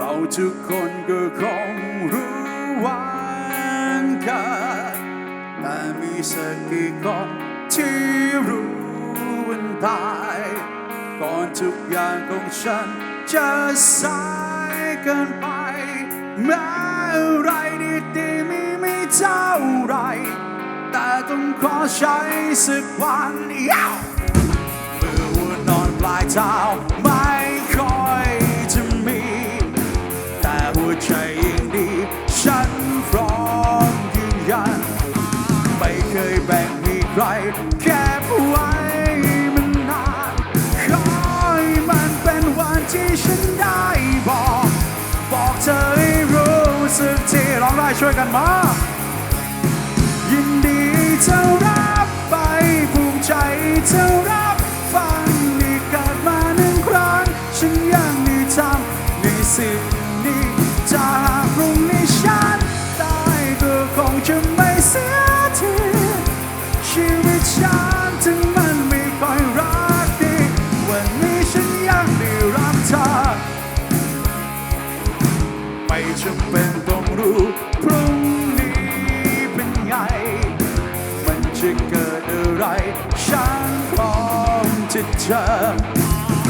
เราทุกคนก็คงรู้วันกันแต่มีสักกี่คนที่รู้วันตายก่อนทุกอย่างของฉันจะสายเกินไปแม้อะไรดีๆมีไม่เท่าไร แต่ต้องขอใช้สักวันยาเมื่อหัวนอนปลายเท้า วใจยังดี ฉันพร้อมยืนยัน ไม่เคยแบ่งให้ใครแก็บไว้มันนานขอให้มันเป็นวันที่ฉันได้บอก บอกเธอให้รู้สึกที่ร้องได้ช่วยกันมา ยินดีเธอรับไปภูมิใจเธอรับฟังนี่เกิดมาหนึ่งครั้ง ฉันยังมีทำในสิ่ง จะเกิดอะไร ฉันพร้อมจะเจอ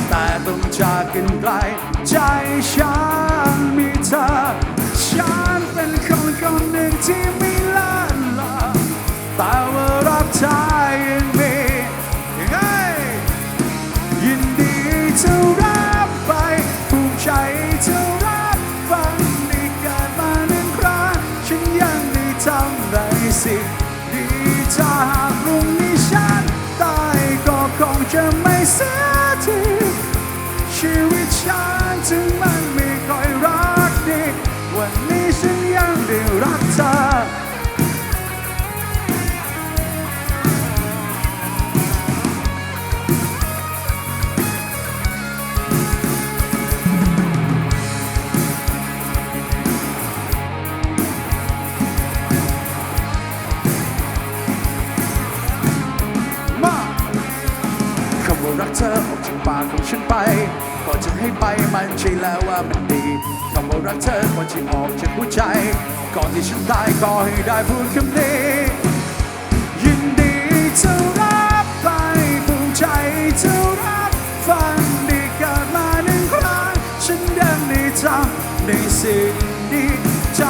แต่ต้องจากกันไกล ใจฉันมีเธอ ฉันเป็นคนคนหนึ่งที่ไม่ จ รักเธอออกจากปากของฉันไปก่อนจะให้ไปมันใช่แล้วว่ามันดีคำว่ารักเธอก่อนที่ออกจากหัวใจ ก่อนที่ฉันตายก็ให้ได้พูดคำนี้ยินดีจะรับไปภูมิใจจะรับฟังด้เกิดมาหนึ่งครั้งฉันยังได้ทำในสิ่งดีจ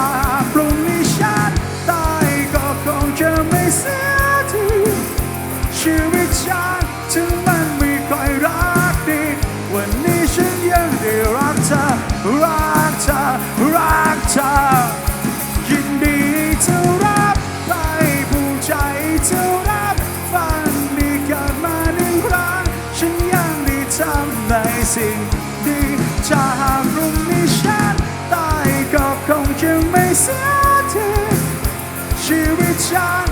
สิ่งดีจะหากพรุ่งนี้ฉันตายก็คงจะไม่เสียทีชีวิตฉัน